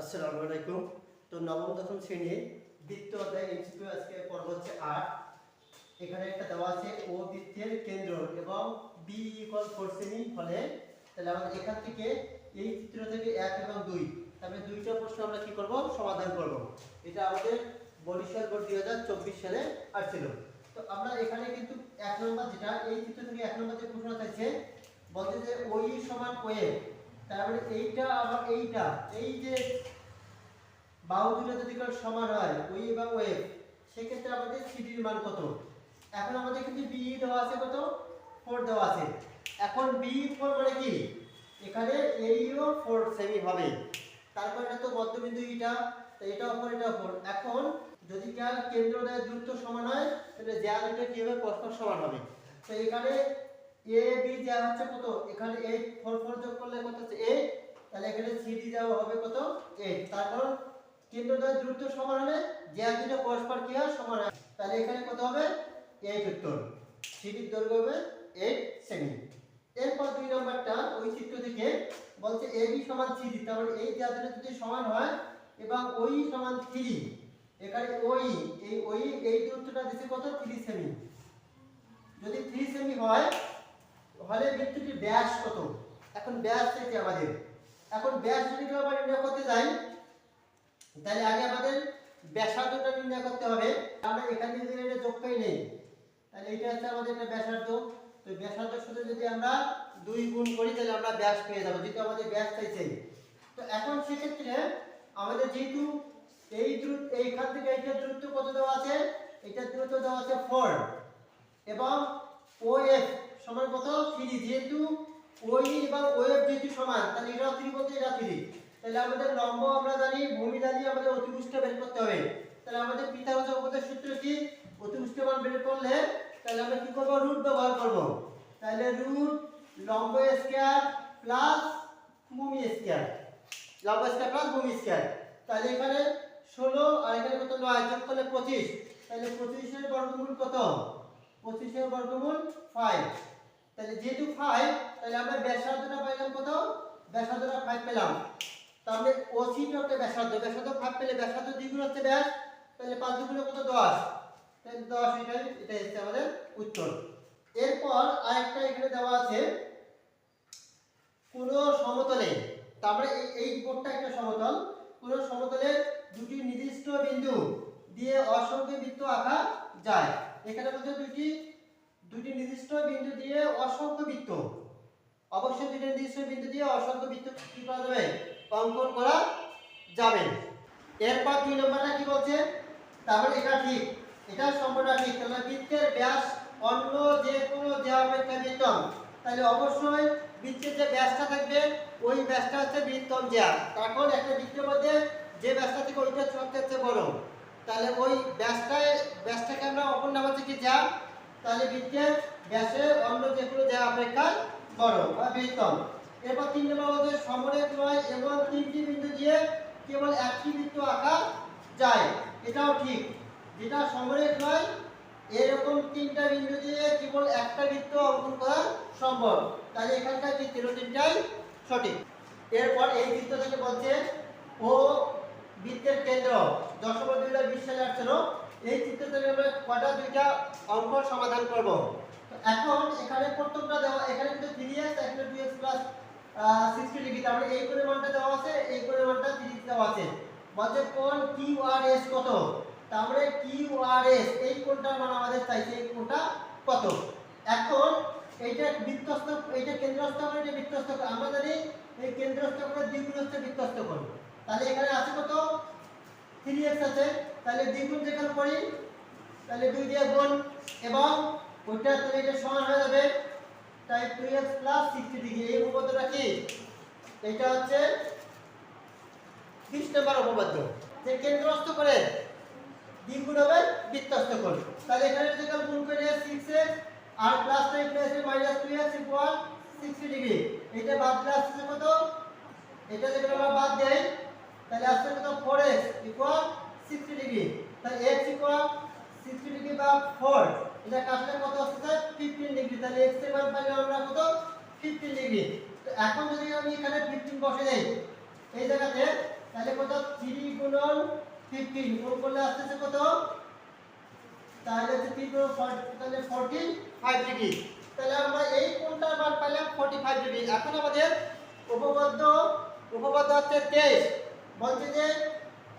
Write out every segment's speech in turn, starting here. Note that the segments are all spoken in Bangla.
আসসালামু আলাইকুম। তো নবম, দশম শ্রেণির দ্বিতীয় অধ্যায় এমসিকিউ আজকে পর্ব হচ্ছে আট। এখানে একটা দেওয়া আছে, ও বৃত্তের কেন্দ্র এবং বি ইকুয়াল ফোর সেমি হলে তাহলে আমাদের এখান থেকে এই চিত্র থেকে এক এবং দুই। তারপরে দুইটা প্রশ্ন আমরা কি করব? সমাধান করব। এটা আমাদের বরিশাল বোর্ড দুই হাজার চব্বিশ সালে আসছিল। তো আমরা এখানে কিন্তু এক নম্বর, যেটা এই চিত্র থেকে এক নম্বর যে প্রশ্ন চাইছে বলছে যে ওই সমান ওয়ে তারপরে এইটা আবার এইটা। এই যে বাহু দুটো যদি সমান হয় ওই এবং ওয়েভ সেক্ষেত্রে আমাদের সিডির মান কত? এখন আমাদের কিন্তু বি দেওয়া আছে কত? ফোর দেওয়া আছে। এখন বি ফোর মানে কি? এখানে এইও ফোর সেমি হবে। তারপর এটা তো মধ্যবিন্দু তো এটা ফোর এটা ফোর এখন যদি কার কেন্দ্র দেয় দূরত্ব সমান হয়, তাহলে জ্যা দুটো কি হবে? পরস্পর সমান হবে। তো এখানে এ বি যা হচ্ছে কত? এখানে এইট ফোর ফোর যোগ করলে কত হচ্ছে? এইট তাহলে এখানে সিডি যাওয়া হবে কত? এইট তারপর কেন্দ্র দ্বয় দ্রুত সমান হলে যে দুটো পরস্পর কি হয়? সমান হয়। তাহলে এখানে কত হবে? এইট উত্তর। সিডির দৈর্ঘ্য হবে এইট সেমি এরপর দুই নম্বরটা ওই চিত্র থেকে বলছে এ বি সমান সিডি তারপর এই যা দুটো যদি সমান হয়, এবং ওই সমান থ্রি এখানে ওই, এই ওই, এই দূরত্বটা দিচ্ছে কত? থ্রি সেমি যদি থ্রি সেমি হয় হলে বৃত্তটির ব্যাস কত? এখন ব্যাস থেকে আমাদের। এখন ব্যাস যদি আবার নির্ণয় করতে যাই তাহলে আগে আমাদের ব্যাসার্ধটা নির্ণয় করতে হবে। আমরা এখানে যদি এটা যোগ করে নেই, তাহলে এটা হচ্ছে আমাদের একটা ব্যাসার্ধ। তো ব্যাসার্ধের সাথে যদি আমরা দুই গুণ করি, তাহলে আমরা ব্যাস পেয়ে যাব, যেহেতু আমাদের ব্যাস চাইছে তো এখন সেক্ষেত্রে আমাদের যেহেতু এই দ্রুত, এইখান থেকে এইটা দূরত্ব কত দেওয়া আছে? এটা দূরত্ব দেওয়া আছে ফোর এবং ও এফ সমান কত? থ্রি যেহেতু ওই এবং ও এফ যেহেতু সমান, তাহলে এটা থ্রি বলতে এটা থ্রি তাহলে আমাদের লম্ব আমরা জানি, ভূমি জানি, আমাদের অতিভুষ্ট বের করতে হবে। তাহলে আমাদের পিথাগোরাস উপপাদ্যের সূত্র কি? অতিভুষ্ট মান বের করলে, তাহলে আমরা কি করব? রুট ব্যবহার করব। তাহলে রুট লম্ব স্কয়ার প্লাস ভূমি স্কয়ার লম্ব স্কয়ার প্লাস ভূমি স্কয়ার তাহলে এখানে 16 আর এখানে কত? 9 যোগ করলে 25 তাহলে 25 এর বর্গমূল কত? 25 এর বর্গমূল 5 তাহলে যেহেতু 5 তাহলে আমরা ব্যাসার্ধটা পাইলাম কোথাও ব্যাসার্ধটা ফাইভ পেলাম। তাহলে ওসি হচ্ছে ব্যাসার্ধ। ব্যাসার্ধ ফাইভ পেলে ব্যাসার্ধ দ্বিগুণ হচ্ছে ব্যাস। তাহলে 5 দ্বিগুণে কত? 10 তাহলে 10 এটাই এটাই হচ্ছে আমাদের উত্তর। এরপর আরেকটা এখানে দেওয়া আছে কোনো সমতলে। তারপরে এই বোর্ডটা একটা সমতল। কোন সমতলে দুটি নির্দিষ্ট বিন্দু দিয়ে অসংখ্য বৃত্ত আঁকা যায়। এখানে বলছে দুটি দুটি নির্দিষ্ট বিন্দু দিয়ে অসংখ্য বৃত্ত। অবশ্যই দুটি নির্দিষ্ট বিন্দু দিয়ে অসংখ্য বৃত্ত কি করা যাবে? অঙ্কন করা যাবে। এরপর দুই নম্বরটা কি বলছে? তাহলে এটা ঠিক। এটা সম্পূর্ণ ঠিক। তাহলে বৃত্তের ব্যাস অন্য যে কোনো যে অপেক্ষা বৃত্তম। তাহলে অবশ্যই বৃত্তের যে ব্যাসটা থাকবে, ওই ব্যাসটা হচ্ছে বৃত্তম জ্যা তখন একটা বৃত্তের মধ্যে যে ব্যাসটা থেকে ওইটা সবচেয়ে বড় তাহলে ওই ব্যাসটায়, ব্যাসটাকে আমরা অপর নাম হচ্ছে কি জ্যা তাহলে বৃত্তের ব্যাসে অন্য যেগুলো জ্যা অপেক্ষা বড় বা বৃত্তম এরপর তিন নম্বর হচ্ছে সমরেখ নয় এবং তিনটি বিন্দু দিয়ে কেবল একটি বৃত্ত আঁকা যায়। এটাও ঠিক। যেটা সমরেখ নয় এরকম তিনটা বিন্দু দিয়ে কেবল একটা বৃত্ত অঙ্কন করা সম্ভব। তাহলে এখানকার বৃত্তের তিনটাই সঠিক। এরপর এই বৃত্ত থেকে বলছে, ও বৃত্তের কেন্দ্র দশম দুই হাজার বিশ সালে আসছিল এই চিত্র থেকে আমরা কটা দুইটা অঙ্ক সমাধান করব। এখন এখানে প্রত্যেকটা দেওয়া, এখানে কিন্তু থ্রি এক্স এখানে two x plus sixty degree তারপরে এই পরিমাণটা দেওয়া আছে, এই পরিমাণটা থ্রি দেওয়া আছে। বলছে কোন কিউ আর এস কত? তারপরে কিউ আর এস এই কোণটার মান আমাদের চাইছে এই কোণটা কত? এখন এইটা বৃত্তস্থ এইটা কেন্দ্রস্থ করে এটা বৃত্তস্থ কোণ। আমরা জানি এই কেন্দ্রস্থ করে দ্বিগুণ হচ্ছে বৃত্তস্থ কোণ। তাহলে এখানে আছে কত? 3x আছে। তাহলে দ্বিগুণ যেখানে করি, তাহলে দুই দিয়ে গুণ, এবং ওইটা তাহলে এটা সমান হয়ে যাবে তাই 2x 60 ডিগ্রি এই উপপাদ্যটা কি? এটা হচ্ছে 20 নম্বর উপপাদ্য। যে কেন্দ্রস্থ করে দ্বিগুণ হবে বৃত্তস্থ করে তাহলে এখানে কাল গুণ করে 6x আর plus 9 plus minus 2x equal 60 degree এটা বাদ দিলে আসছে কত? এটা যদি আমরা বাদ দেই, তাহলে আসছে কত? 4x ইকুয়াল 60 ডিগ্রি তাহলে x ইকুয়াল 60 ডিগ্রি বা 4 এটা কাটলে কত আসছে 15 ডিগ্রি তাহলে x এর মান পাইলে আমরা কত? 15 ডিগ্রি তো এখন যদি আমি এখানে 15 বসে দেই, এই জায়গাতে, তাহলে কত? গুণন ফিফটিন গুণ করলে আসতেছে কত? তাহলে হচ্ছে তিন গুণ ফর্টি তাহলে ফর্টি ফাইভ ডিগ্রি তাহলে আমরা এই কোণটার মান পাইলাম? ফর্টি ফাইভ ডিগ্রি এখন আমাদের উপপাদ্য উপপাদ্য হচ্ছে তেইশ। বলছে যে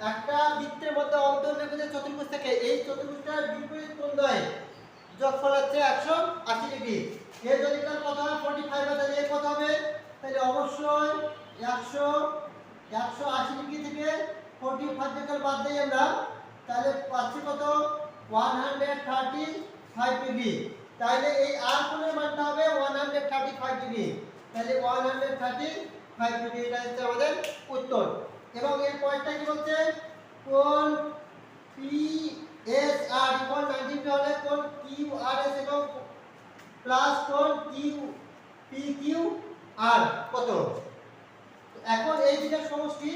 একটা বৃত্তের মধ্যে অন্তর্লিখিত চতুর্ভুজ থেকে। এই চতুর্ভুজটার বিপরীত কোণ দ্বয় যোগফল হচ্ছে একশো আশি ডিগ্রি। এর যদি তার কত হয় ফর্টি ফাইভ তাহলে এর কত হবে? তাহলে অবশ্যই একশো একশো আশি ডিগ্রি থেকে ফোরটি ফাইভ ডিগ্রি বাদ দিই আমরা। তাহলে পাচ্ছি কত? One hundred thirty five degree. তাহলে এই আর কোণের মানটা হবে one hundred thirty five degree. তাহলে one hundred thirty five degree, এটা হচ্ছে আমাদের উত্তর। এবং এর পয়েন্টটা কি বলছে? কোন P S R equal nineteen হলে কোন কিউ আর এস এবং প্লাস কোন কিউ পি কিউ আর কত? এখন এই দুটার সমষ্টি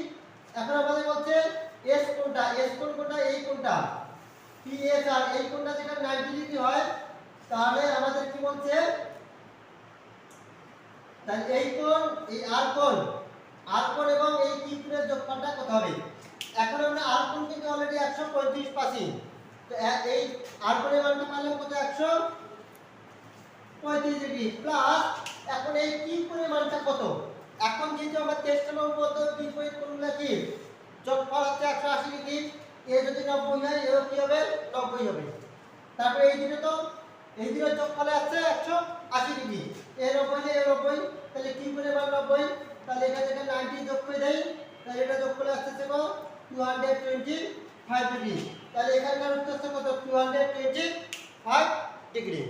এখন আমাদের বলছে এস কোনটা? এস কোন কোনটা? এই কোনটা? পি এস আর এই কোনটা যেটা 90 ডিগ্রি হয়, তাহলে আমাদের কি বলছে? তাহলে এই কোণ এই আর কোণ আর কোণ এবং এই কোণের যোগফলটা কত হবে? এখন আমরা আর কোণ কিন্তু অলরেডি 135 পাচ্ছি। তো এই আর কোণের মানটা পাইলাম কত? 135 ডিগ্রি। প্লাস এখন এই কি কোণের মানটা কত? এখন যেহেতু আমরা টেস্ট নম্বর বিপরীত কোণগুলো কি? যোগফল হচ্ছে 180 ডিগ্রি। এ যদি 90 হয় এও কি হবে? 90 হবে। তারপরে এই দুটো তো, এই দুটো যোগফলে আছে 180 ডিগ্রি। এ 90 এ 90 তাহলে কি করে মান 90 তাহলে এখান থেকে 90 যোগ করে দেই। তাহলে এটা যোগ করলে আসছে কত? 225 ডিগ্রি তাহলে এখানকার উত্তর কত? 225 ডিগ্রি